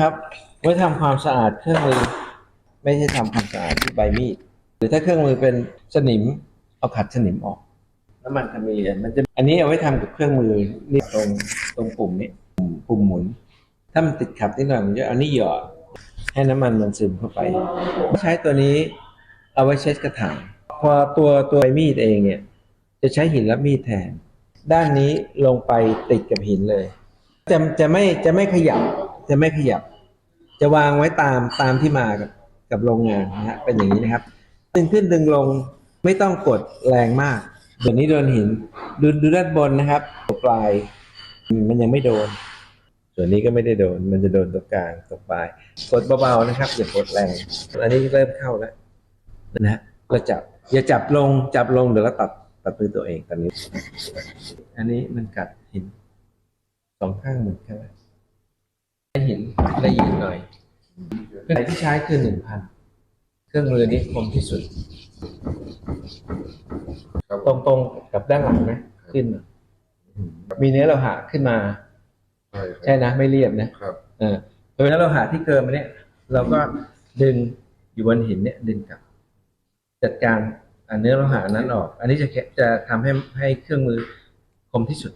ครับ ไว้ทำความสะอาดเครื่องมือ ไม่ใช่ทำความสะอาดที่ใบมีดหรือถ้าเครื่องมือเป็นสนิมเอาขัดสนิมออกน้ำมันขมิ้นมันจะอันนี้เอาไว้ทำกับเครื่องมือนี่ตรงตรงปุ่มนี้ปุ่มปุ่มหมุน ถ้ามันติดขัดนิดหน่อยมันจะเอานี่หยอดให้น้ำมันมันซึมเข้าไป ใช้ตัวนี้เอาไว้เช็ดกระถางพอตัวตัวใบมีดเองเนี่ย จะใช้หินรับมีดแทน ด้านนี้ลงไปติดกับหินเลยจะจะไม่จะไม่ขยับ จะไม่ขยับ จะวางไว้ตามตามที่มากับกับโรงงานนะฮะเป็นอย่างนี้นะครับ ดึงขึ้นดึงลงไม่ต้องกดแรงมากเดี๋ยวนี้โดนหินดูดูด้านบนนะครับตัวปลายมันยังไม่โดน ส่วนนี้ก็ไม่ได้โดน มันจะโดนตรงกลางตรงปลาย กดเบาๆนะครับ อย่ากดแรง อันนี้เริ่มเข้าแล้วนะฮะเราจับ อย่าจับลงจับลงเดี๋ยวเราตัดตัดมือตัวเองตอนนี้ อันนี้มันกัดหินสองข้างเหมือนกันนะให้หิน ละเอียดหน่อยเครื่องที่ใช้คือหนึ่งพันเครื่องมือนี้คมที่สุดครับตรงตรงๆกับด้านหลังนะขึ้นมามีเนื้อโลหะขึ้นมา ใช่ครับใช่นะไม่เรียบนะครับเออเพราะฉะนั้นเราหาที่เกินมาเนี่ยเราก็ดึงอยู่บนหินเนี่ยดึงกลับ จัดการอันเนื้อโลหะนั้นออก อันนี้จะแค่จะทำให้ให้เครื่องมือคมที่สุด